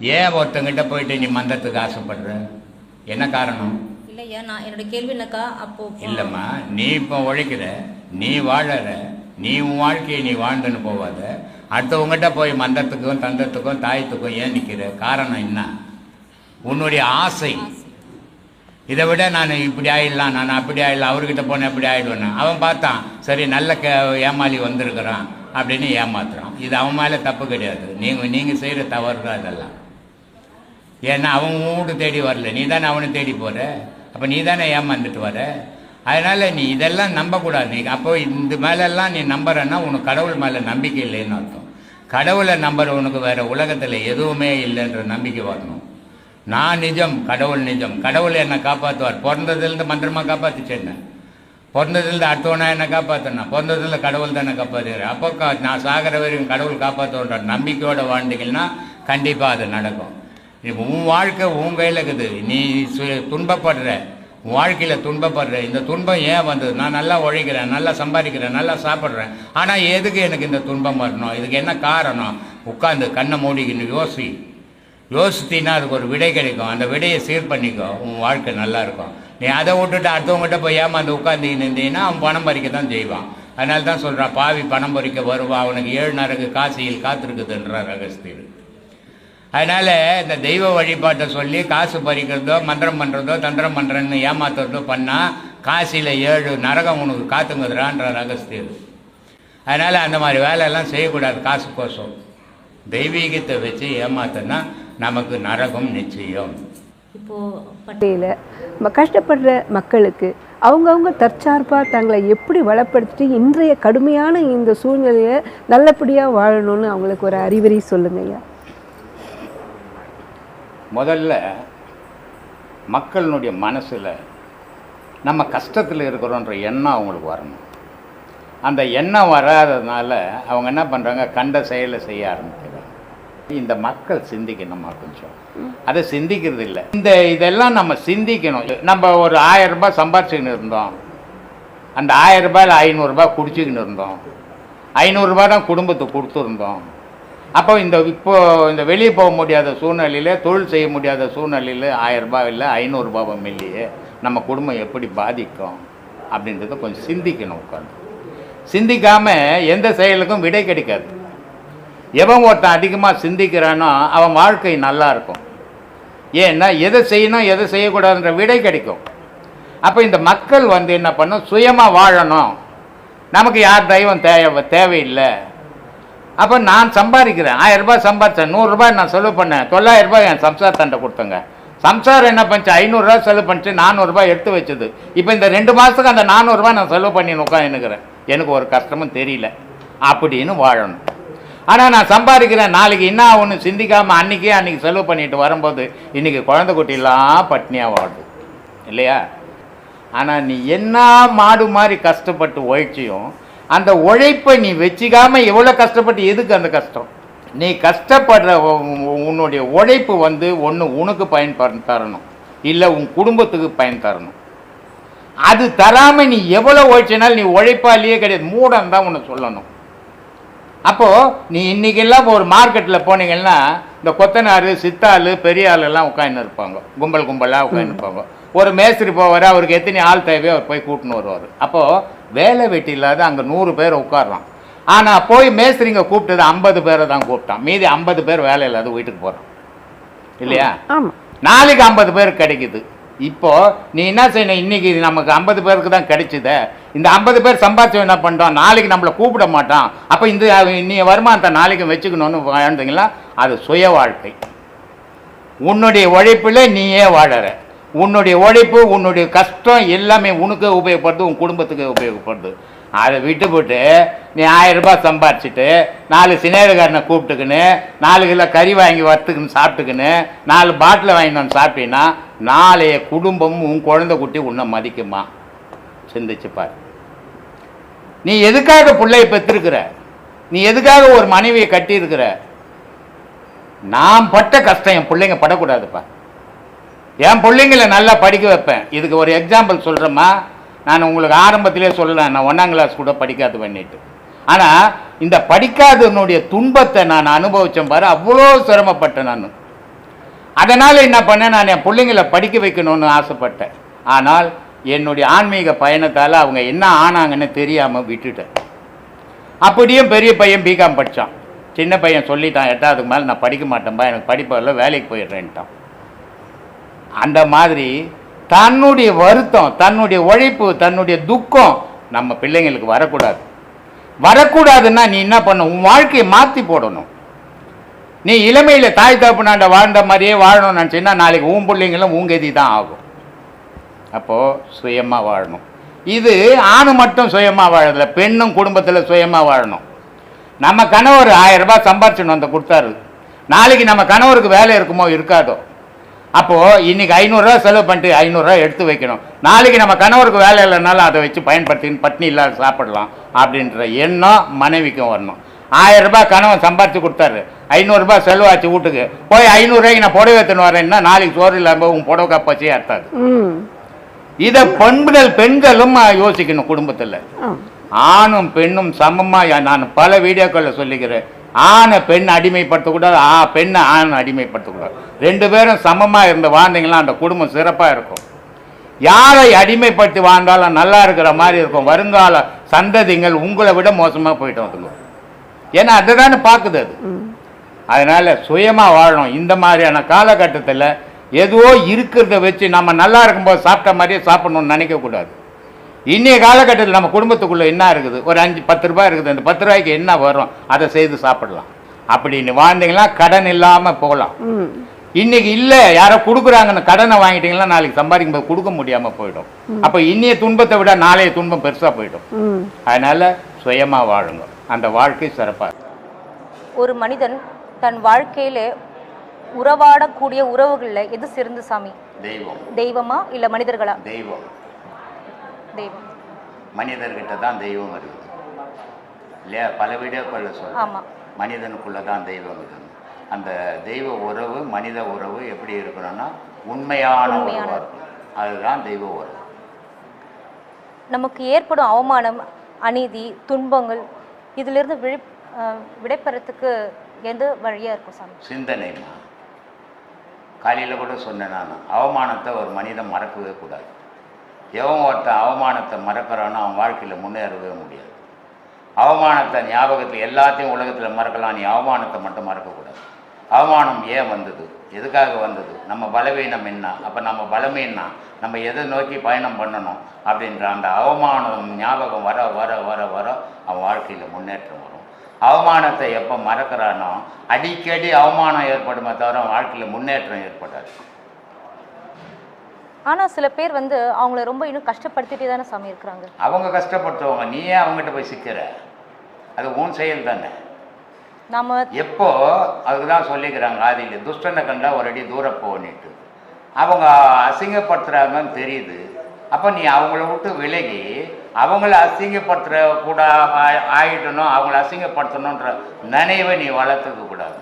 ஏன் ஒருத்தங்கிட்ட போயிட்டு நீ மந்தத்துக்கு ஆசைப்படுற? என்ன காரணம்? இல்லையா நான் என்னோட கேள்வி என்னக்கா? அப்போ இல்லைம்மா நீ இப்போ உழைக்கிற நீ வாழற நீ உன் வாழ்க்கையை நீ வாழ்ந்துன்னு போவாத. அடுத்தவங்ககிட்ட போய் மந்தத்துக்கும் தந்தத்துக்கும் தாயத்துக்கும் ஏன் நிற்கிற காரணம் என்ன? உன்னுடைய ஆசை. இதை விட நான் இப்படி ஆயிடலாம் நான் அப்படி ஆயிடலாம் அவர்கிட்ட போனேன் இப்படி ஆயிடுவேன் அவன் பார்த்தான் சரி நல்ல க ஏமாளி வந்திருக்கிறான் அப்படின்னு ஏமாத்துறான். இது அவன் மேலே தப்பு கிடையாது. நீங்கள் நீங்கள் செய்கிற தவறு தான் இதெல்லாம் ஏன்னா அவன் வீடு தேடி வரல. நீ தானே அவனை தேடி போகிற அப்போ நீ தானே ஏமாந்துட்டு வர? அதனால் நீ இதெல்லாம் நம்பக்கூடாது. நீ அப்போ இந்த மேலெல்லாம் நீ நம்புறன்னா உனக்கு கடவுள் மேலே நம்பிக்கை இல்லைன்னு அர்த்தம். கடவுளை நம்புற உனக்கு உலகத்தில் எதுவுமே இல்லைன்ற நம்பிக்கை வரணும். நான் நிஜம் கடவுள் நிஜம். கடவுள் என்னை காப்பாற்றுவார் பிறந்ததுலேருந்து மந்திரமாக காப்பாற்றிச்சு என்ன? பிறந்ததுலேருந்து அடுத்தவனா என்னை காப்பாற்றினா பிறந்ததுல கடவுள் தானே காப்பாற்றுகிறார் அப்போ கா நான் சாகிற வரைக்கும் கடவுள் காப்பாற்றுன்ற நம்பிக்கையோடு வாழ்ந்தீங்கன்னா கண்டிப்பாக அது நடக்கும். உன் வாழ்க்கை உன் கையில் இருக்குது. நீ சு- துன்பப்படுற. உன் வாழ்க்கையில் துன்பப்படுற. இந்த துன்பம் ஏன் வந்தது? நான் நல்லா உழைக்கிறேன் நல்லா சம்பாதிக்கிறேன் நல்லா சாப்பிட்றேன். ஆனால் எதுக்கு எனக்கு இந்த துன்பம் வரணும்? இதுக்கு என்ன காரணம்? உட்காந்து கண்ணை மூடிக்கின்னு யோசி. யோசித்தீங்கன்னா அதுக்கு ஒரு விடை கிடைக்கும். அந்த விடையை சீர் பண்ணிக்கோ. உன் வாழ்க்கை நல்லா இருக்கும். நீ அதை விட்டுட்டு அடுத்தவங்ககிட்ட போய் ஏமாந்து உட்காந்துக்கின்னு இருந்தீங்கன்னா அவன் பணம் பறிக்க தான் செய்வான். அதனால தான் சொல்கிறான் பாவி பணம் பறிக்க வருவான் அவனுக்கு ஏழு நாளுக்கு காசியில் காத்திருக்குதுன்றார் அகஸ்தியர். அதனால் இந்த தெய்வ வழிபாட்டை சொல்லி காசு பறிக்கிறதோ மந்திரம் பண்ணுறதோ தந்திரம் பண்ணுறேன்னு ஏமாத்துறதோ பண்ணால் காசியில் ஏழு நரகம் உனக்கு காத்துங்குதுறான்றார் ரகசியம் அதனால் அந்த மாதிரி வேலையெல்லாம் செய்யக்கூடாது காசு கோசம் தெய்வீகத்தை வச்சு ஏமாத்தினா நமக்கு நரகம் நிச்சயம். இப்போது பட்டியலில் கஷ்டப்படுற மக்களுக்கு அவங்கவுங்க தற்சார்பாக தங்களை எப்படி வளப்படுத்திட்டு இன்றைய கடுமையான இந்த சூழ்நிலையை நல்லபடியாக வாழணும்னு அவங்களுக்கு ஒரு அறிவுரை சொல்லுங்கய்யா முதல்ல மக்களினுடைய மனசில் நம்ம கஷ்டத்தில் இருக்கிறோன்ற எண்ணம் அவங்களுக்கு வரணும். அந்த எண்ணம் வராததுனால அவங்க என்ன பண்ணுறாங்க கண்ட செயலை செய்ய ஆரம்பிக்கிறாங்க. இந்த மக்கள் சிந்திக்கணுமா கொஞ்சம்? அதை சிந்திக்கிறது இல்லை. இந்த இதெல்லாம் நம்ம சிந்திக்கணும். நம்ம ஒரு ஆயிரம் ரூபாய் சம்பாரிச்சுக்கின்னு இருந்தோம். அந்த ஆயிரம் ரூபாயில் ஐநூறுரூபா குடிச்சிக்கின்னு இருந்தோம். ஐநூறுரூபா தான் குடும்பத்துக்கு கொடுத்துருந்தோம். அப்போ இந்த இப்போ இந்த வெளியே போக முடியாத சூழ்நிலையில் தொழில் செய்ய முடியாத சூழ்நிலையில் ஆயிரரூபா இல்லை ஐநூறுரூபாவை மில்லியே நம்ம குடும்பம் எப்படி பாதிக்கும் அப்படின்றத கொஞ்சம் சிந்திக்கணும் உட்காந்து சிந்திக்காமல் எந்த செயலுக்கும் விடை கிடைக்காது. எவன் ஒருத்தன் அதிகமாக சிந்திக்கிறானோ அவன் வாழ்க்கை நல்லா இருக்கும். ஏன்னா எதை செய்யணும் எதை செய்யக்கூடாதுன்ற விடை கிடைக்கும். அப்போ இந்த மக்கள் வந்து என்ன பண்ணும் சுயமாக வாழணும். நமக்கு யார் தெய்வம் தேவை தேவையில்லை. அப்போ நான் சம்பாதிக்கிறேன். ஆயிரம் ரூபாய் சம்பாதிச்சேன் நூறுரூபாய் நான் செலவு பண்ணேன். தொள்ளாயிரம் ரூபாய் என் சம்சாரத்தண்டை கொடுத்தங்க. சம்சார் என்ன பண்ணிச்சு? ஐநூறுரூவா செலவு பண்ணிச்சு நானூறுரூபா எடுத்து வச்சது. இப்போ இந்த ரெண்டு மாதத்துக்கு அந்த நானூறுரூவா நான் செலவு பண்ணி உட்காந்துக்கிறேன் எனக்கு ஒரு கஷ்டமும் தெரியல. அப்படின்னு வாழணும். ஆனால் நான் சம்பாதிக்கிறேன். நாளைக்கு என்ன ஒன்று சிந்திக்காமல் அன்றைக்கே அன்றைக்கி செலவு பண்ணிட்டு வரும்போது இன்றைக்கி குழந்தை குட்டிலாம் பட்னியாக வாழுது. இல்லையா? ஆனால் நீ என்ன மாடு மாதிரி கஷ்டப்பட்டு உழைச்சியும் அந்த உழைப்பை நீ வச்சுக்காமல் எவ்வளோ கஷ்டப்பட்டு எதுக்கு அந்த கஷ்டம்? நீ கஷ்டப்படுற உன்னுடைய உழைப்பு வந்து ஒன்று உனக்கு பயன் தரணும். இல்லை உன் குடும்பத்துக்கு பயன் தரணும். அது தராமல் நீ எவ்வளோ உழைச்சினாலும் நீ உழைப்பாலேயே கிடையாது. மூடம் தான் உன்னை சொல்லணும். அப்போது நீ இன்னைக்கெல்லாம் ஒரு மார்க்கெட்டில் போனீங்கன்னா இந்த கொத்தனார் சித்தாள் பெரிய ஆள் எல்லாம் உட்காந்து இருப்பாங்க கும்பல் கும்பலாக உட்காந்து இருப்பாங்க ஒரு மேஸ்திரி போவார் அவருக்கு எத்தனை ஆள் தேவையோ அவர் போய் கூட்டின்னு வருவார். அப்போது வேலை வெட்டி இல்லாத அங்கே நூறு பேர் உட்கார்றான். ஆனால் போய் மேஸ்திரிங்க கூப்பிட்டது ஐம்பது பேரை தான் கூப்பிட்டான். மீதி ஐம்பது பேர் வேலை இல்லாத வீட்டுக்கு போகிறான் இல்லையா? நாளைக்கு ஐம்பது பேருக்கு கிடைக்குது. இப்போ நீ என்ன செய்யணும்? இன்னைக்கு நமக்கு ஐம்பது பேருக்கு தான் கிடைச்சதே. இந்த ஐம்பது பேர் சம்பாதிச்சு என்ன பண்ணிட்டோம் நாளைக்கு நம்மளை கூப்பிட மாட்டான். அப்போ இந்த நீ வருமானத்தை நாளைக்கு வச்சுக்கணும்னு வாழ்ந்தீங்களா? அது சுய வாழ்க்கை. உன்னுடைய உழைப்பில் நீயே வாழற. உன்னுடைய உழைப்பு உன்னுடைய கஷ்டம் எல்லாமே உனக்கு உபயோகப்படுது உன் குடும்பத்துக்கு உபயோகப்படுது. அதை விட்டுவிட்டு நீ ஆயிரம் ரூபாய் சம்பாரிச்சிட்டு நாலு சினேடுகாரனை கூப்பிட்டுக்கின்னு நாலு கிலோ கறி வாங்கி வறுத்துக்கின்னு சாப்பிட்டுக்குன்னு நாலு பாட்டில் வாங்கி வந்து சாப்பிட்டீங்கன்னா நாளைய குடும்பமும் உன் குழந்தை குட்டி உன்னை மதிக்குமா? சிந்திச்சுப்பார் நீ எதுக்காக பிள்ளையை பெற்றிருக்கிற? நீ எதுக்காக ஒரு மனைவியை கட்டியிருக்கிற? நான் பட்ட கஷ்டம் என் பிள்ளைங்க படக்கூடாதுப்பா. என் பிள்ளைங்கள நல்லா படிக்க வைப்பேன். இதுக்கு ஒரு எக்ஸாம்பிள் சொல்கிறேம்மா நான் உங்களுக்கு ஆரம்பத்திலே சொல்லலாம் நான் ஒன்றாம் கிளாஸ் கூட படிக்காது பண்ணிட்டு. ஆனால் இந்த படிக்காதனுடைய துன்பத்தை நான் அனுபவித்தேன் பாரு அவ்வளோ சிரமப்பட்டேன் நான். அதனால் என்ன பண்ணேன் நான் என் பிள்ளைங்களை படிக்க வைக்கணும்னு ஆசைப்பட்டேன். ஆனால் என்னுடைய ஆன்மீக பயணத்தால் அவங்க என்ன ஆனாங்கன்னு தெரியாமல் விட்டுட்டேன். அப்படியும் பெரிய பையன் பிகாம் படித்தான் சின்ன பையன் சொல்லிட்டான் எட்டாவதுக்கு மேலே நான் படிக்க மாட்டேன்பா எனக்கு படிப்பதில் வேலைக்கு போயிடுறேன்ட்டான். அந்த மாதிரி தன்னுடைய வருத்தம் தன்னுடைய உழைப்பு தன்னுடைய துக்கம் நம்ம பிள்ளைங்களுக்கு வரக்கூடாது. வரக்கூடாதுன்னா நீ என்ன பண்ண உன் வாழ்க்கையை மாற்றி போடணும். நீ இளமையில் தாய் தகப்பனாண்ட வாழ்ந்த மாதிரியே வாழணும்னு நினச்சின்னா நாளைக்கு உன் பிள்ளைங்களும் உங்கதி தான் ஆகும். அப்போது சுயமாக வாழணும். இது ஆணு மட்டும் சுயமாக வாழதில்ல பெண்ணும் குடும்பத்தில் சுயமாக வாழணும். நம்ம கணவர் ஆயிரம் ரூபாய் சம்பாரிச்சுன்னு வந்து கொடுத்தாரு. நாளைக்கு நம்ம கணவருக்கு வேலை இருக்குமோ இருக்காதோ? அப்போது இன்னைக்கு ஐநூறுரூவா செலவு பண்ணிட்டு ஐநூறுரூவா எடுத்து வைக்கணும். நாளைக்கு நம்ம கணவருக்கு வேலை இல்லைனாலும் அதை வச்சு பயன்படுத்தி பட்னி இல்லாத சாப்பிடலாம் அப்படின்ற எண்ணம் மனைவிக்கும் வரணும். ஆயிரம் ரூபாய் கணவன் சம்பாரிச்சு கொடுத்தாரு. ஐநூறுரூபா செலவாச்சு வீட்டுக்கு. போய் ஐநூறுரூவாய்க்கு நான் புடவை எடுத்துன்னு வரேன்னா நாளைக்கு சோறு இல்லாமல் உன் புடவை காப்பாச்சே அர்த்தாது இதை பெண்கள் பெண்களும் யோசிக்கணும் குடும்பத்தில். ஆணும் பெண்ணும் சமமாக நான் பல வீடியோக்களில் சொல்லிக்கிறேன். ஆணை பெண் அடிமைப்படுத்தக்கூடாது ஆ பெண்ணை ஆண் அடிமைப்படுத்தக்கூடாது. ரெண்டு பேரும் சமமாக இருந்து வாழ்ந்தீங்கன்னா அந்த குடும்பம் சிறப்பாக இருக்கும். யாரை அடிமைப்படுத்தி வாழ்ந்தாலும் நல்லா இருக்கிற மாதிரி இருக்கும். வருங்கால சந்ததிகள் உங்களை விட மோசமாக போயிட்டு வந்துங்க ஏன்னா அதுதானே பார்க்குது அது. அதனால் சுயமாக வாழணும். இந்த மாதிரியான காலகட்டத்தில் ஏதோ இருக்கிறத வச்சு நம்ம நல்லா இருக்கும்போது சாப்பிட்ட மாதிரியே சாப்பிடணும்னு நினைக்கக்கூடாது. இன்றைய காலகட்டத்தில் நம்ம குடும்பத்துக்குள்ளே என்ன இருக்குது? ஒரு அஞ்சு பத்து ரூபாய் இருக்குது. அந்த பத்து ரூபாய்க்கு என்ன வரும்? அதை செய்து சாப்பிடலாம். அப்படின்னு வாழ்ந்தீங்கன்னா கடன் இல்லாமல் போகலாம். இன்னைக்கு இல்லை யாரோ கொடுக்குறாங்கன்னு கடனை வாங்கிட்டீங்கன்னா நாளைக்கு சம்பாதிக்கும் போது கொடுக்க முடியாமல் போயிடும். அப்போ இன்னைய துன்பத்தை விட நாளைய துன்பம் பெருசாக போயிடும். அதனால் சுயமாக வாழுங்க. அந்த வாழ்க்கை சிறப்பாக ஒரு மனிதன் தன் வாழ்க்கையில உறவாடக்கூடிய உறவுகள்ல எது சிறந்த சாமி? தெய்வம். தெய்வமா இல்ல மனிதர்களா? தெய்வம். தெய்வம். மனிதர்கிட்ட தான் தெய்வம் இருக்குது இல்லையா? பல வீடியோக்களில் சொல்ல ஆமா. மனிதனுக்குள்ளே தான் தெய்வம் இருக்குது. அந்த தெய்வ உறவு மனித உறவு எப்படி இருக்கணும்னா உண்மையான. உறவாக இருக்கும். அதுதான் தெய்வ உறவு. நமக்கு ஏற்படும் அவமானம் அநீதி துன்பங்கள் இதிலிருந்து விழி விடைபெறத்துக்கு எந்த வழியா இருக்கும் சாமி? சிந்தனைமா காலையில் கூட சொன்னேன் நான். அவமானத்தை ஒரு மனிதன் மறக்கவே கூடாது. எவன் ஒருத்தன் அவமானத்தை மறக்கிறானோ அவன் வாழ்க்கையில் முன்னேறவே முடியாது. அவமானத்தை ஞாபகத்தில் எல்லாத்தையும் உலகத்தில் மறக்கலாம். நீ அவமானத்தை மட்டும் மறக்கக்கூடாது. அவமானம் ஏன் வந்தது? எதுக்காக வந்தது? நம்ம பலவீனம் என்ன? அப்போ நம்ம பலமே நம்ம எதை நோக்கி பயணம் பண்ணணும்? அப்படின்ற அந்த அவமானம் ஞாபகம் வர வர வர வர அவன் வாழ்க்கையில் முன்னேற்றம் வரும். அவமானத்தை எப்போ மறக்கிறானோ அடிக்கடி அவமானம் ஏற்படுமே தவிர வாழ்க்கையில் முன்னேற்றம் ஏற்படாது. ஆனா சில பேர் வந்து அவங்கள ரொம்ப இன்னும் கஷ்டப்படுத்திட்டே தானே சாமி இருக்கிறாங்க. அவங்க கஷ்டப்பட்டவங்க நீ ஏன் அவங்ககிட்ட போய் சிக்கிற. அது உன் செயல் தானே. நாம எப்போ அதுக்கு தான் சொல்லிக்கிறாங்க ஆதியில் துஷ்டனை கண்டா ஒரு அடி தூரம் போனிட்டு அவங்க அசிங்கப்படுத்துறாங்கன்னு தெரியுது. அப்போ நீ அவங்கள விட்டு விலகி அவங்கள அசிங்கப்படுத்துற கூட ஆயிடணும் அவங்கள அசிங்கப்படுத்தணுன்ற நினைவை நீ வளர்த்துக்க கூடாது.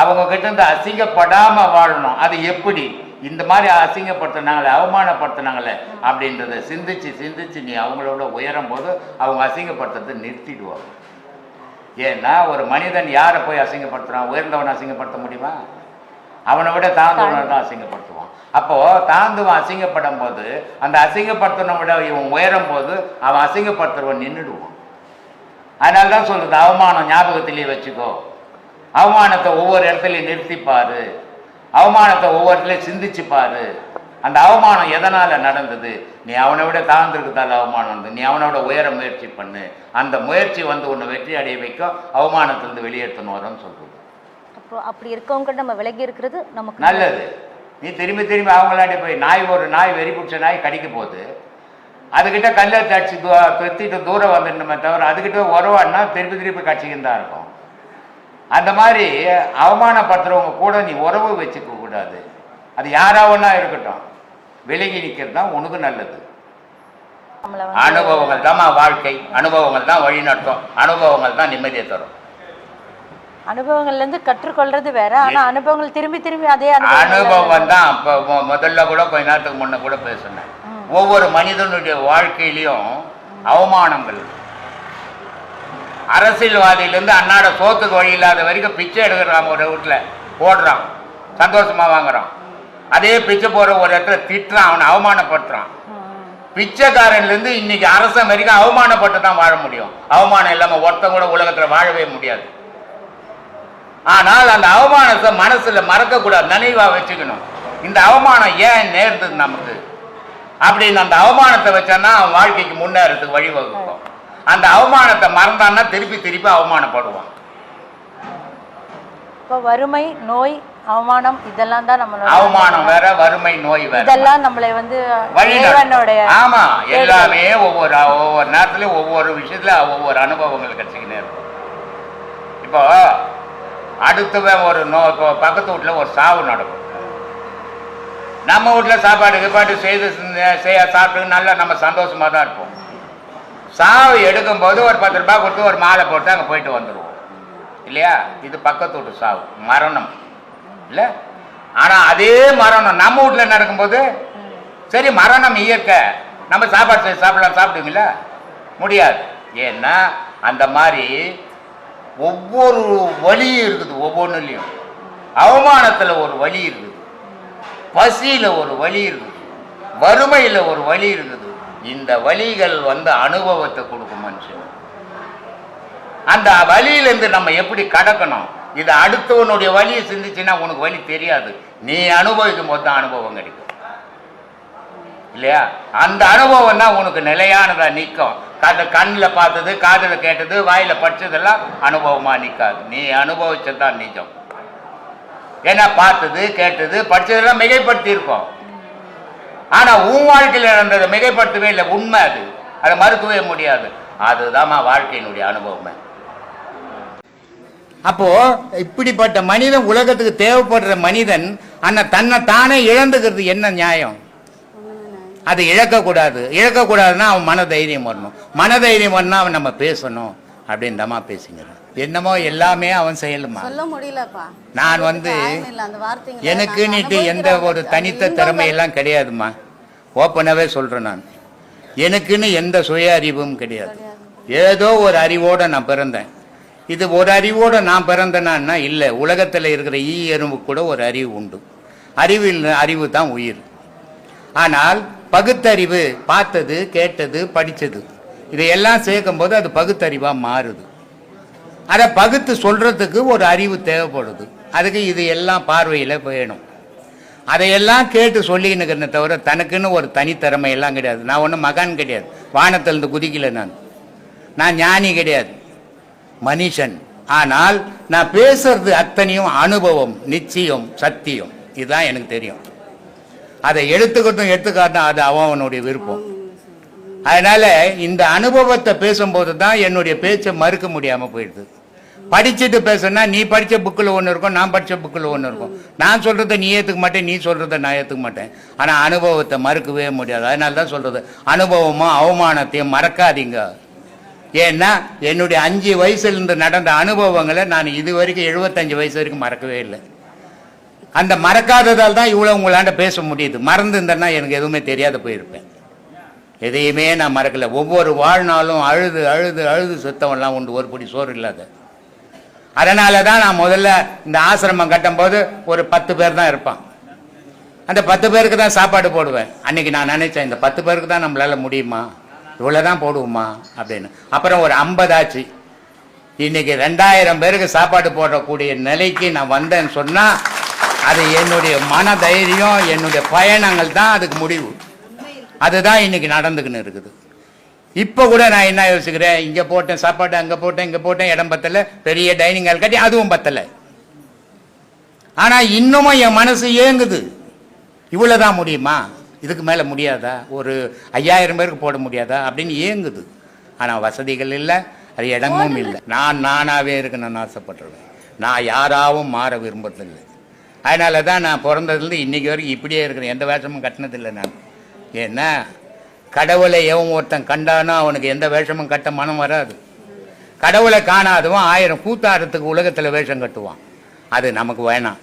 அவங்க கிட்ட இருந்து அசிங்கப்படாம வாழணும். அது எப்படி? இந்த மாதிரி அசிங்கப்படுத்தினாங்களே அவமானப்படுத்தினாங்களே அப்படின்றத சிந்திச்சு சிந்திச்சு நீ அவங்களோட உயரும் போது அவங்க அசிங்கப்படுத்துறதை நிறுத்திடுவாங்க ஏன்னா ஒரு மனிதன் யாரை போய் அசிங்கப்படுத்துகிறான் உயர்ந்தவனை அசிங்கப்படுத்த முடியுமா? அவனை விட தாழ்ந்தவனை தான் அசிங்கப்படுத்துவான். அப்போது தாழ்ந்தவன் அசிங்கப்படும் போது அந்த அசிங்கப்படுத்தின விட இவன் உயரும் போது அவன் அசிங்கப்படுத்துறவன் நின்றுடுவான். அதனால தான் சொல்கிறது அவமானம் ஞாபகத்திலேயே வச்சுக்கோ. அவமானத்தை ஒவ்வொரு இடத்துலையும் நிறுத்திப்பார். அவமானத்தை ஒவ்வொரு இடத்துலையும் சிந்திச்சு பாரு. அந்த அவமானம் எதனால நடந்தது? நீ அவனை விட தாழ்ந்திருக்கதால அவமானம் வந்து நீ அவனை விட உயர முயற்சி பண்ணு. அந்த முயற்சி வந்து உன்னை வெற்றி அடைய வைக்கும். அவமானத்திலிருந்து வெளியேற்றணும் வரும்னு சொல்றது. அப்புறம் அப்படி இருக்கவங்க நம்ம விலகி இருக்கிறது நமக்கு நல்லது. நீ திரும்பி திரும்பி அவங்களாண்ட போய் நாய் ஒரு நாய் வெறி பிடிச்ச நாய் கடிக்க போகுது. அதுகிட்ட கல்லை தடிச்சு தூ தொத்திட்டு தூரம் வந்துடணுமே தவிர அதுகிட்ட உறவாடினா திருப்பி திருப்பி கட்சிக்கின்னு தான் இருக்கும். அந்த மாதிரி அவமானப்படுத்துறவங்க கூட நீ உறவு வச்சுக்க கூடாது. அது யாராவனா இருக்கட்டும். விலகி நிற்கிறது தான் உனக்கு நல்லது. அனுபவங்கள் தான் வாழ்க்கை. அனுபவங்கள் தான் வழி நடத்தும் அனுபவங்கள் தான் நிம்மதியை தரும். அனுபவங்கள்ல இருந்து கற்றுக்கொள்றது வேற. ஆனா அனுபவங்கள் திரும்பி திரும்பி அதே அனுபவம் தான். இப்போ முதல்ல கூட கொஞ்ச நேரத்துக்கு முன்ன கூட பேசினேன். ஒவ்வொரு மனிதனுடைய வாழ்க்கையிலையும் அவமானங்கள் அரசியல்வாதியிலேருந்து அன்னாட சோத்துக்கு வழி இல்லாத வரைக்கும் பிச்சை எடுக்கிறான் ஒரு வீட்டில் போடுறான். சந்தோஷமாக வாங்குறான். அதே பிச்சை போகிற ஒரு இடத்துல திட்டுறான் அவனை அவமானப்படுத்துறான். பிச்சைக்காரன்லேருந்து இன்னைக்கு அரசன் வரைக்கும் அவமானப்பட்டு தான் வாழ முடியும். அவமானம் இல்லாமல் ஒருத்தன் கூட உலகத்தில் வாழவே முடியாது. ஆனால் அந்த அவமானத்தை மனசில் மறக்கக்கூடாது. நினைவாக வச்சுக்கணும். இந்த அவமானம் ஏன் நேர்ந்தது நமக்கு? அப்படின்னு அந்த அவமானத்தை வச்சான்னா அவன் வாழ்க்கைக்கு முன்னேறதுக்கு வழிவகுக்கும். அந்த அவமானத்தை மறந்தான்னா திருப்பி திருப்பி அவமானப்படுவான் இப்போ வறுமை நோய் அவமானம் இதெல்லாம் தான் நம்மளோட அவமானம் வேற வறுமை நோய் வேற. இதெல்லாம் நம்மளை வந்து இறைவனுடைய ஆமா எல்லாமே ஒவ்வொரு ஒவ்வொரு நேரத்துலயும் ஒவ்வொரு விஷயத்துல ஒவ்வொரு அனுபவங்கள் கிடைச்சிக்கினே இருக்கும். இப்போ அடுத்தவன் ஒரு நோ இப்போ பக்கத்து வீட்டுல ஒரு சாவு நடக்கும். நம்ம வீட்டுல சாப்பாடு கீப்பாடு செய்து செய்ய சாப்பிட்டு நல்லா நம்ம சந்தோஷமா தான் இருப்போம். சாவு எடுக்கும்போது ஒரு பத்து ரூபாய் கொடுத்து ஒரு மாலை போட்டு அங்கே போயிட்டு வந்துடுவோம் இல்லையா? இது பக்கத்து வீட்டு சாவு. மரணம். இல்லை? ஆனால் அதே மரணம் நம்ம வீட்டில் நடக்கும்போது? சரி மரணம் இயற்கை. நம்ம சாப்பாடு செய்ய சாப்பிடலாம் சாப்பிடுவீங்களா? முடியாது. ஏன்னா அந்த மாதிரி ஒவ்வொரு வழியும் இருக்குது ஒவ்வொன்றுலையும் அவமானத்தில் ஒரு வழி இருக்குது. பசியில் ஒரு வழி இருக்குது. வறுமையில் ஒரு வழி இருக்குது. இந்த வழிகள் வந்து அனுபவத்தை கொடுக்கும் மனுஷன். அந்த வழியிலேருந்து நம்ம எப்படி கடக்கணும்? இது அடுத்தவனுடைய வழியை சிந்திச்சுன்னா உனக்கு வலி தெரியாது. நீ அனுபவிக்கும் போது தான் அனுபவம் கிடைக்கும். இல்லையா? அந்த அனுபவம் தான் உனக்கு நிலையானதா நிற்கும். அது கண்ணில் பார்த்தது காதில் கேட்டது வாயில் படிச்சதெல்லாம் அனுபவமாக நிற்காது. நீ அனுபவிச்சது தான் நிஜம். ஏன்னா பார்த்தது கேட்டது படிச்சதெல்லாம் மிகைப்படுத்தியிருக்கோம். ஆனால் ஆனா உன் வாழ்க்கையில் நடந்தது மிகைப்படுத்தவே இல்லை. உண்மை அது. அதை மறுக்கவே முடியாது. அதுதாம்மா வாழ்க்கையினுடைய அனுபவமே. அப்போ இப்படிப்பட்ட மனிதன் உலகத்துக்கு தேவைப்படுற மனிதன் அண்ணா தன்னை தானே இழந்துக்கிறது என்ன நியாயம்? அது இழக்கக்கூடாது. இழக்கக்கூடாதுன்னா அவன் மனதைரியம் வரணும். மனதைரியம் வரணும் அவன் நம்ம பேசணும். அப்படின்றமா பேசிங்கிறான் என்னமோ எல்லாமே அவன் செயலுமா? சொல்ல முடியலப்பா. நான் வந்து எனக்குன்னுட்டு நாங்க எந்த ஒரு. தனித்த திறமையெல்லாம் கிடையாதும்மா ஓப்பனாகவே சொல்கிறேன் நான். எனக்குன்னு எந்த சுய அறிவும் கிடையாது. ஏதோ ஒரு அறிவோட நான் பிறந்தேன். இது ஒரு அறிவோட நான் பிறந்தேனா இல்லை உலகத்தில் இருக்கிற ஈ எறும்பு கூட ஒரு அறிவு உண்டு. அறிவில் அறிவு தான் உயிர். ஆனால் பகுத்தறிவு பார்த்தது கேட்டது படித்தது இதையெல்லாம் சேர்க்கும்போது அது பகுத்தறிவாக மாறுது. அதை பகுத்து சொல்கிறதுக்கு ஒரு அறிவு தேவைப்படுது. அதுக்கு இது எல்லாம் பார்வையில் வேணும். அதையெல்லாம் கேட்டு சொல்லிக்கின்னு தவிர தனக்குன்னு ஒரு தனித்திறமை எல்லாம் கிடையாது. நான் ஒன்றும் மகான் கிடையாது. வானத்திலிருந்து குதிக்கல நான். நான் ஞானி கிடையாது. மனுஷன். ஆனால் நான் பேசுறது அத்தனையும் அனுபவம் நிச்சயம் சத்தியம். இதுதான் எனக்கு தெரியும். அதை எடுத்துக்கட்டும் எடுத்துக்காட்டும் அது அவன் அவனுடைய விருப்பம். அதனால இந்த அனுபவத்தை பேசும்போது தான் என்னுடைய பேச்சை மறுக்க முடியாம போயிடுது. படிச்சுட்டு பேசுனா நீ படிச்ச புக்கில் ஒன்று இருக்கும் நான் படிச்ச புக்கில் ஒன்று இருக்கும். நான் சொல்கிறத நீ ஏற்றுக்க மாட்டேன் நீ சொல்கிறத நான் ஏற்றுக்க மாட்டேன். ஆனால் அனுபவத்தை மறுக்கவே முடியாது. அதனால தான் சொல்றது அனுபவமும் அவமானத்தையும் மறக்காதீங்க. ஏன்னா என்னுடைய அஞ்சு வயசுலேருந்து நடந்த அனுபவங்களை நான் இது வரைக்கும் எழுபத்தஞ்சு வயசு வரைக்கும் மறக்கவே இல்லை. அந்த மறக்காததால் தான் இவ்வளோ உங்களாண்ட பேச முடியுது. மறந்துருந்தேன்னா எனக்கு எதுவுமே தெரியாத போயிருப்பேன். எதையுமே நான் மறக்கலை. ஒவ்வொரு வாழ்நாளும் அழுது அழுது அழுது சுத்தமெல்லாம் உண்டு. ஒரு பிடி சோறு இல்லாத அதனால தான் நான் முதல்ல இந்த ஆசிரமம் கட்டும்போது ஒரு பத்து பேர் தான் இருப்பான். அந்த பத்து பேருக்கு தான் சாப்பாடு போடுவேன். அன்னைக்கு நான் நினைச்சேன் இந்த பத்து பேருக்கு தான் நம்மளால முடியுமா? இவ்வளோ தான் போடுவோமா? அப்படின்னு. அப்புறம் ஒரு ஐம்பது ஆச்சு. இன்னைக்கு ரெண்டாயிரம் பேருக்கு சாப்பாடு போடக்கூடிய நிலைக்கு நான் வந்தேன்னு சொன்னா அது என்னுடைய மன தைரியம் என்னுடைய பயணங்கள் தான் அதுக்கு முடிவு. அதுதான் இன்னைக்கு நடந்துக்கின்னு இருக்குது. இப்போ கூட நான் என்ன யோசிக்கிறேன்? இங்கே போட்டேன் சாப்பாடு அங்கே போட்டேன் இங்கே போட்டேன் இடம் பத்தல. பெரிய டைனிங் ஹால் கட்டி அதுவும் பத்தல. ஆனால் இன்னமும் என் மனசு ஏங்குது. இவ்வளோதான் முடியுமா? இதுக்கு மேலே முடியாதா? ஒரு ஐயாயிரம் பேருக்கு போட முடியாதா? அப்படின்னு ஏங்குது. ஆனால் வசதிகள் இல்லை அது இடமும் இல்லை. நான் நானாகவே இருக்கணும்னு ஆசைப்படுறேன் நான் யாராவும் மாற விரும்புறதில்லை. அதனால தான் நான் பிறந்ததுலேருந்து இன்னைக்கு வரைக்கும் இப்படியே இருக்கிறேன் எந்த வேஷமும் கட்டினதில்லை நான். ஏன்னா கடவுளை எவன் ஒருத்தன் கண்டானோ அவனுக்கு எந்த வேஷமும் கட்ட மனம் வராது. கடவுளை காணாதவன் ஆயிரம் கூத்தாடுறதுக்கு உலகத்தில் வேஷம் கட்டுவான். அது நமக்கு வேணாம்.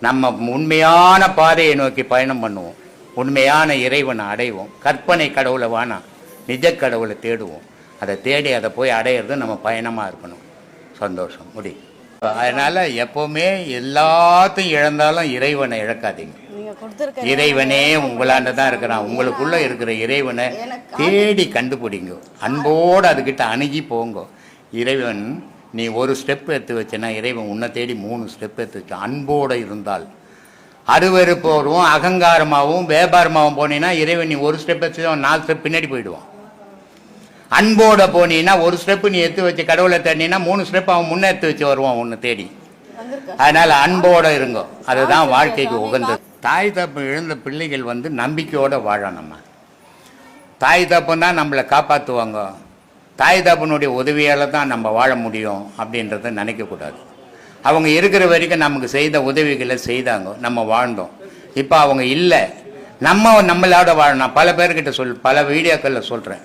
நம்ம உண்மையான பாதையை நோக்கி பயணம் பண்ணுவோம். உண்மையான இறைவனை அடைவோம். கற்பனை கடவுளை வேணாம் நிஜ கடவுளை தேடுவோம். அதை தேடி அதை போய் அடையிறது நம்ம பயணமாக இருக்கணும். சந்தோஷம். முடி அதனால் எப்போவுமே எல்லாத்தையும் இழந்தாலும் இறைவனை இழக்காதீங்க. இறைவனே உங்களாண்ட தான் இருக்கிறான். உங்களுக்குள்ள இருக்கிற இறைவனை தேடி கண்டுபிடிங்க. அன்போடு அதுகிட்ட அணுகி போங்க. இறைவன் நீ ஒரு ஸ்டெப் எடுத்து வச்சனா இறைவன் உன்னை தேடி மூணு ஸ்டெப் எடுத்து வச்சான் அன்போடு இருந்தால். அருவருப்போரும் அகங்காரமாகவும் வியாபாரமாகவும் போனீங்கன்னா இறைவன் நீ ஒரு ஸ்டெப் வச்சு நாலு ஸ்டெப் பின்னாடி போயிடுவான். அன்போட போனீங்கன்னா ஒரு ஸ்டெப்பு நீ எடுத்து வச்சு கடவுளை தேடினா மூணு ஸ்டெப் அவன் முன்னே எடுத்து வச்சு வருவான் உன்னை தேடி. அதனால அன்போட இருங்க. அதுதான் வாழ்க்கைக்கு உகந்தது. தாய் தப்பு இழந்த பிள்ளைகள் வந்து நம்பிக்கையோடு வாழணும்மா. தாய் தப்புன்னு தான் நம்மளை காப்பாற்றுவாங்க தாய் தப்பனுடைய உதவியால் தான் நம்ம வாழ முடியும் அப்படின்றத நினைக்கக்கூடாது. அவங்க இருக்கிற வரைக்கும் நமக்கு செய்த உதவிகளை செய்தாங்க. நம்ம வாழ்ந்தோம். இப்போ அவங்க இல்லை. நம்ம நம்மளோட வாழணும் பல பேர்கிட்ட சொல் பல வீடியோக்களில் சொல்கிறேன்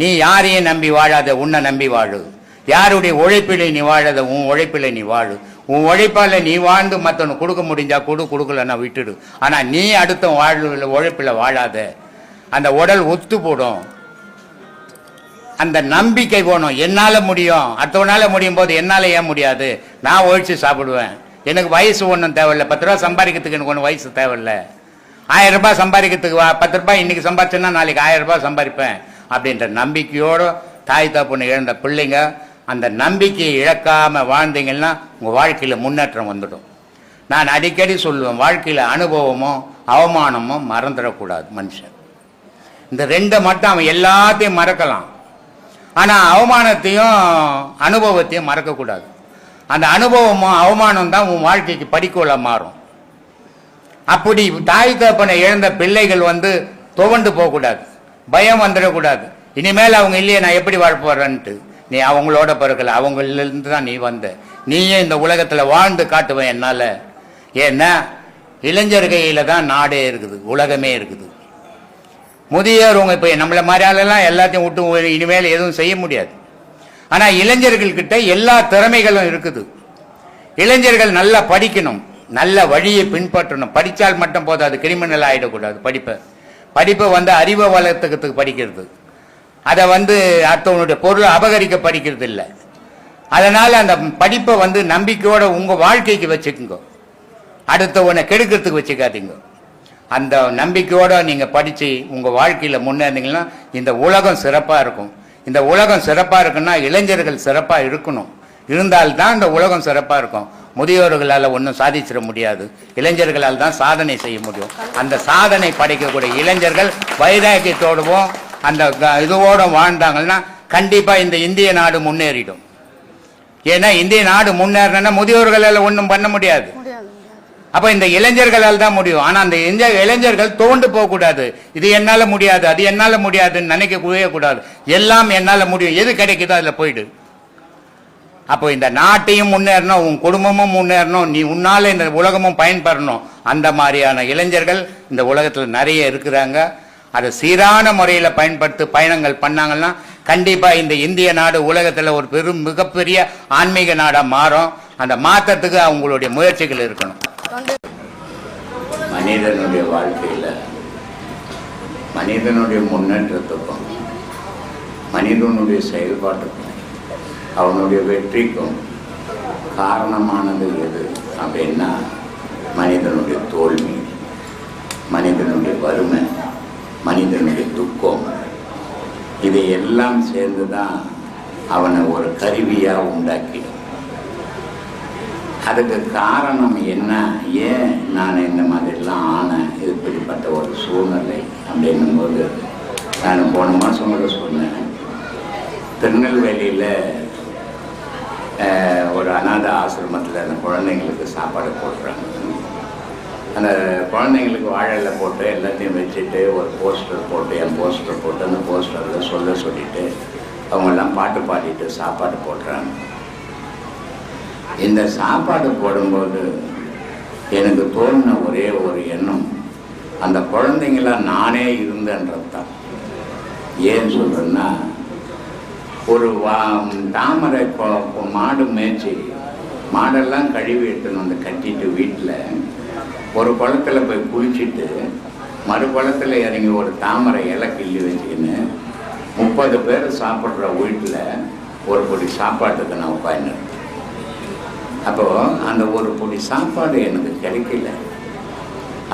நீ யாரையும் நம்பி வாழாத உன்னை நம்பி வாழு. யாருடைய உழைப்பிலை நீ வாழாத உன் உழைப்பிலை நீ வாழு. உன் உழைப்பால் நீ வாழ்ந்து மற்றவனுக்கு கொடுக்க முடிஞ்சா கொடு கொடுக்கலன்னா விட்டுடு. ஆனால் நீ அடுத்த வாழ்வில் உழைப்பில் வாழாத. அந்த உடல் ஒத்து போடும். அந்த நம்பிக்கை போகணும் என்னால் முடியும்? அடுத்தவனால முடியும் போது என்னால் ஏன் முடியாது? நான் ஒழிச்சு சாப்பிடுவேன். எனக்கு வயசு ஒன்றும் தேவையில்ல. பத்து ரூபா சம்பாதிக்கிறதுக்கு எனக்கு ஒன்றும் வயசு தேவையில்ல. ஆயிரம் ரூபாய் சம்பாதிக்கிறதுக்கு வா பத்து ரூபாய் இன்னைக்கு சம்பாதிச்சேன்னா நாளைக்கு ஆயிரம் ரூபாய் சம்பாதிப்பேன். அப்படின்ற நம்பிக்கையோடு தாய் தாப்புன்னு இழந்த பிள்ளைங்க அந்த நம்பிக்கையை இழக்காமல் வாழ்ந்தீங்கன்னா உங்கள் வாழ்க்கையில் முன்னேற்றம் வந்துடும். நான் அடிக்கடி சொல்லுவேன் வாழ்க்கையில் அனுபவமும் அவமானமும் மறந்துடக்கூடாது மனுஷன். இந்த ரெண்டை மட்டும் அவன் எல்லாத்தையும் மறக்கலாம். ஆனால் அவமானத்தையும் அனுபவத்தையும் மறக்கக்கூடாது. அந்த அனுபவமும் அவமானம் தான் உன் வாழ்க்கைக்கு படிக்கோல மாறும். அப்படி தாய் தப்பனை இழந்த பிள்ளைகள் வந்து துவண்டு போகக்கூடாது. பயம் வந்துடக்கூடாது. இனிமேல் அவங்க இல்லையே நான் எப்படி வாழ் போகிறேன்ட்டு நீ அவங்களோட பிறக்கல அவங்களிலிருந்து தான் நீ வந்த. நீயே இந்த உலகத்தில் வாழ்ந்து காட்டுவேன் என்னால். ஏன்னா இளைஞர் கையில் தான் நாடே இருக்குது உலகமே இருக்குது. முதியோர்வங்க இப்போ நம்மளை மாதிரியாலெல்லாம் எல்லாத்தையும் விட்டு இனிமேல் எதுவும் செய்ய முடியாது. ஆனால் இளைஞர்கள்கிட்ட எல்லா திறமைகளும் இருக்குது. இளைஞர்கள் நல்லா படிக்கணும் நல்ல வழியை பின்பற்றணும். படித்தால் மட்டும் போதாது கிரிமினல் ஆகிடக்கூடாது படிப்பை. படிப்பை வந்து அறிவை வளர்த்துக்கிறதுக்கு படிக்கிறது. அதை வந்து அடுத்தவனுடைய பொருளை அபகரிக்க படிக்கிறது இல்லை அதனால் அந்த படிப்பை வந்து நம்பிக்கையோட உங்கள் வாழ்க்கைக்கு வச்சுக்குங்க. அடுத்தவனை கெடுக்கிறதுக்கு வச்சுக்காதீங்க. அந்த நம்பிக்கையோட நீங்கள் படித்து உங்கள் வாழ்க்கையில் முன்னேறிங்கன்னா இந்த உலகம் சிறப்பாக இருக்கும். இந்த உலகம் சிறப்பாக இருக்குன்னா இளைஞர்கள் சிறப்பாக இருக்கணும். இருந்தால்தான் இந்த உலகம் சிறப்பாக இருக்கும். முதியோர்களால் ஒன்றும் சாதிச்சிட முடியாது. இளைஞர்களால் தான் சாதனை செய்ய முடியும். அந்த சாதனை படைக்கக்கூடிய இளைஞர்கள் வைராக்கியத்தோடவும் அந்த இதோட வாழ்ந்தாங்கன்னா கண்டிப்பாக இந்த இந்திய நாடு முன்னேறிடும். ஏன்னா இந்திய நாடு முன்னேறணும்னா முதியோர்களால் ஒன்றும் பண்ண முடியாது. அப்ப இந்த இளைஞர்களால் தான் முடியும். ஆனா அந்த இந்த இளைஞர்கள் தோண்டு போக கூடாது. இது என்னால முடியாது அது என்னால முடியாதுன்னு நினைக்க கூடாது. எல்லாம் என்னால முடியும். எது கிடைக்குதோ அதுல போயிடு. அப்போ இந்த நாட்டையும் முன்னேறணும் உன் குடும்பமும் முன்னேறணும். நீ உன்னால இந்த உலகமும் பயன்பெறணும். அந்த மாதிரியான இளைஞர்கள் இந்த உலகத்துல நிறைய இருக்கிறாங்க. அதை சீரான முறையில் பயன்படுத்தி பயணங்கள் பண்ணாங்கன்னா கண்டிப்பாக இந்த இந்திய நாடு உலகத்தில் ஒரு பெரும் மிகப்பெரிய ஆன்மீக நாடாக மாறும். அந்த மாற்றத்துக்கு அவங்களுடைய முயற்சிகள் இருக்கணும். மனிதனுடைய வாழ்க்கையில் மனிதனுடைய முன்னேற்றத்துக்கும் மனிதனுடைய செயல்பாட்டுக்கும் அவனுடைய வெற்றிக்கும் காரணமானது எது அப்படின்னா மனிதனுடைய தோல்வி மனிதனுடைய வறுமை. மனிதனுடைய துக்கம். இதை எல்லாம் சேர்ந்து தான் அவனை ஒரு கருவியாக உண்டாக்கிடும். அதுக்கு காரணம் என்ன? ஏன் நான் இந்த மாதிரிலாம் ஆனேன்? இப்படிப்பட்ட ஒரு சூழ்நிலை அப்படின்னும்போது நான் போன மாதம் கூட சொன்னேன். திருநெல்வேலியில் ஒரு அநாத ஆசிரமத்தில் அந்த குழந்தைங்களுக்கு சாப்பாடு போடுறாங்க. அந்த குழந்தைங்களுக்கு வாழலை போட்டு எல்லாத்தையும் வச்சுட்டு ஒரு போஸ்டர் போட்டு என் போஸ்டர் போட்டு அந்த போஸ்டரில் சொல்ல சொல்லிட்டு அவங்கெல்லாம் பாட்டு பாடிட்டு சாப்பாடு போடுறாங்க. இந்த சாப்பாடு போடும்போது எனக்கு தோணின ஒரே ஒரு எண்ணம். அந்த குழந்தைங்களா நானே இருந்தேன்றது தான் ஏன் சொல்கிறேன்னா ஒரு வா தாமரை மாடு மேய்ச்சி மாடெல்லாம் கழுவி எடுத்துன்னு வந்து கட்டிட்டு வீட்டில் ஒரு குளத்தில் போய் குளிச்சுட்டு மறு குளத்தில் இறங்கி ஒரு தாமரை இலை கிள்ளி வச்சுக்கின்னு முப்பது பேர் சாப்பிட்ற வீட்டில் ஒரு பொடி சாப்பாட்டுக்கு நான் உட்காந்துருக்கேன் அப்போது அந்த ஒரு பொடி சாப்பாடு எனக்கு கிடைக்கல.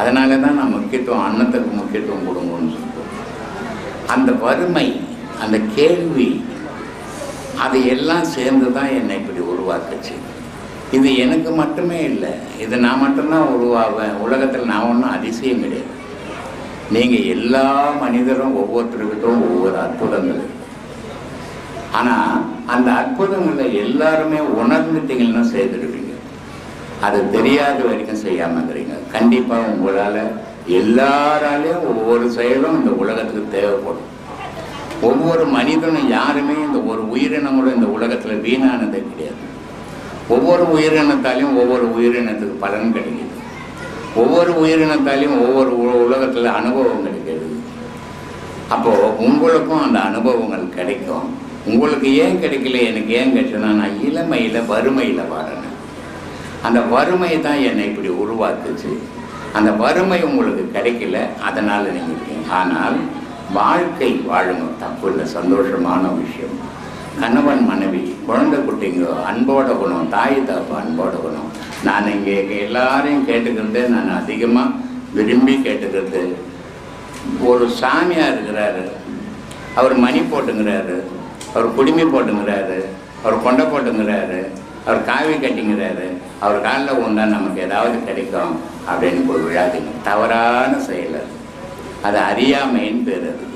அதனால தான் நான் முக்கியத்துவம் அன்னத்துக்கு முக்கியத்துவம் கொடுங்கன்னு சொல்லுவேன் அந்த வறுமை அந்த கேள்வி அது எல்லாம் சேர்ந்து தான் என்னை இப்படி உருவாக்குச்சு. இது எனக்கு மட்டுமே இல்லை. இது நான் மட்டும்தான் உருவாவேன். உலகத்தில் நான் ஒன்றும் அதிசயம் கிடையாது. நீங்கள் எல்லா மனிதரும் ஒவ்வொருத்தருக்கிட்டும் ஒவ்வொரு அற்புதங்கள் ஆனால் அந்த அற்புதங்களை எல்லாருமே உணர்ந்துட்டீங்கன்னா செய்திருவீங்க அது தெரியாத வரைக்கும் செய்யாமல் இருக்கிறீங்க கண்டிப்பாக உங்களால் எல்லாராலையும் ஒவ்வொரு செயலும் இந்த உலகத்துக்கு தேவைப்படும். ஒவ்வொரு மனிதனும் யாருமே இந்த ஒரு உயிரினம் கூட இந்த உலகத்தில் வீணானதே கிடையாது. ஒவ்வொரு உயிரினத்தாலையும் ஒவ்வொரு உயிரினத்துக்கு பலன் கிடைக்குது. ஒவ்வொரு உயிரினத்தாலையும் ஒவ்வொரு உலகத்தில் அனுபவம் கிடைக்கிறது அப்போது உங்களுக்கும் அந்த அனுபவங்கள் கிடைக்கும். உங்களுக்கு ஏன் கிடைக்கல எனக்கு ஏன் கிடைச்சதுன்னா நான் இளமையில் வறுமையில் வாடினேன் அந்த வறுமை தான் என்னை இப்படி உருவாக்குச்சு. அந்த வறுமை உங்களுக்கு கிடைக்கல அதனால் நீங்கள் இருக்கீங்க. ஆனால் வாழ்க்கை வாழுங்க தப்பு இல்லை சந்தோஷமான விஷயம். கணவன் மனைவி குழந்தை குட்டிங்க அன்போட குணம் தாய் தாப்பு அன்போட குணம். நான் இங்கே எல்லாரையும் கேட்டுக்கிறது நான் அதிகமாக விரும்பி கேட்டுக்கிறது. ஒரு சாமியார் இருக்கிறாரு. அவர் மணி போட்டுங்கிறாரு. அவர் குடுமி போட்டுங்கிறாரு. அவர் கொண்டை போட்டுங்கிறாரு. அவர் காவி கட்டிங்கிறாரு. அவர் காலில் உண்டா நமக்கு ஏதாவது கிடைக்கும் அப்படின்னு போய் விழாதீங்க தவறான செயல் அது. அது அறியாமைன்னு பேர் அது.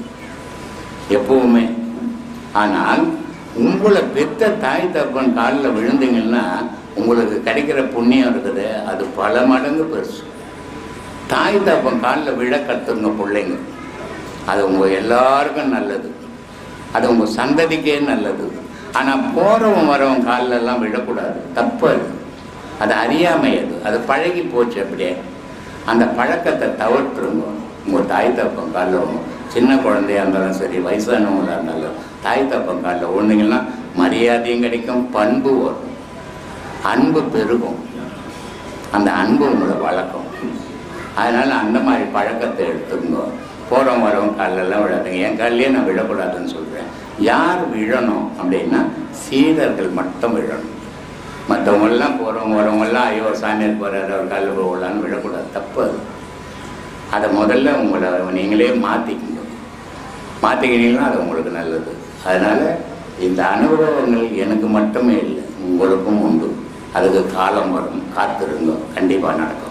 எப்பவுமே. ஆனால் உங்களை பெத்த தாய் தப்பன் காலில் விழுந்தீங்கன்னா உங்களுக்கு கிடைக்கிற புண்ணியம் இருக்குது. அது பல மடங்கு பெருசு. தாய் தப்பன் காலில் விழ கற்றுங்க பிள்ளைங்க. அது உங்கள் எல்லாருக்கும் நல்லது. அது உங்கள் சந்ததிக்கே நல்லது. ஆனால் போகிறவன் வரவன் காலிலெல்லாம் விழக்கூடாது. தப்பு அது. அது அறியாமை அது. அது பழகி போச்சு அப்படியே. அந்த பழக்கத்தை தவிர்த்துருங்க. உங்கள் தாய் தப்பம் காலில் சின்ன குழந்தையாக இருந்தாலும் சரி வயசானவங்களாக இருந்தாலும் தாய் தப்பம் காட்டில் விழுந்தீங்கன்னா மரியாதையும் கிடைக்கும் பண்பு வரும். அன்பு பெருகும். அந்த அன்பு உங்களை வளர்க்கும். அதனால் அந்த மாதிரி பழக்கத்தை எடுத்துக்கோங்க. போகிறோம் வரோம் காலெல்லாம் விழாதுங்க. என் காலிலே நான் விழக்கூடாதுன்னு சொல்கிறேன் யார் விழணும் அப்படின்னா சீடர்கள் மட்டும் விழணும். மற்றவங்கெல்லாம் போகிறவங்க வரவங்கெல்லாம் ஐயோ சாமியார் போகிறாரு அவர் காலில் போகலான்னு விழக்கூடாது. தப்பு அது. அதை முதல்ல உங்களை நீங்களே மாற்றிக்கணும் மாற்றிக்கினீங்கன்னா அது உங்களுக்கு நல்லது. அதனால் இந்த அனுபவங்கள் எனக்கு மட்டுமே இல்லை உங்களுக்கும் உண்டு. அதுக்கு காலம் வரும் காத்திருங்க. கண்டிப்பாக நடக்கும்.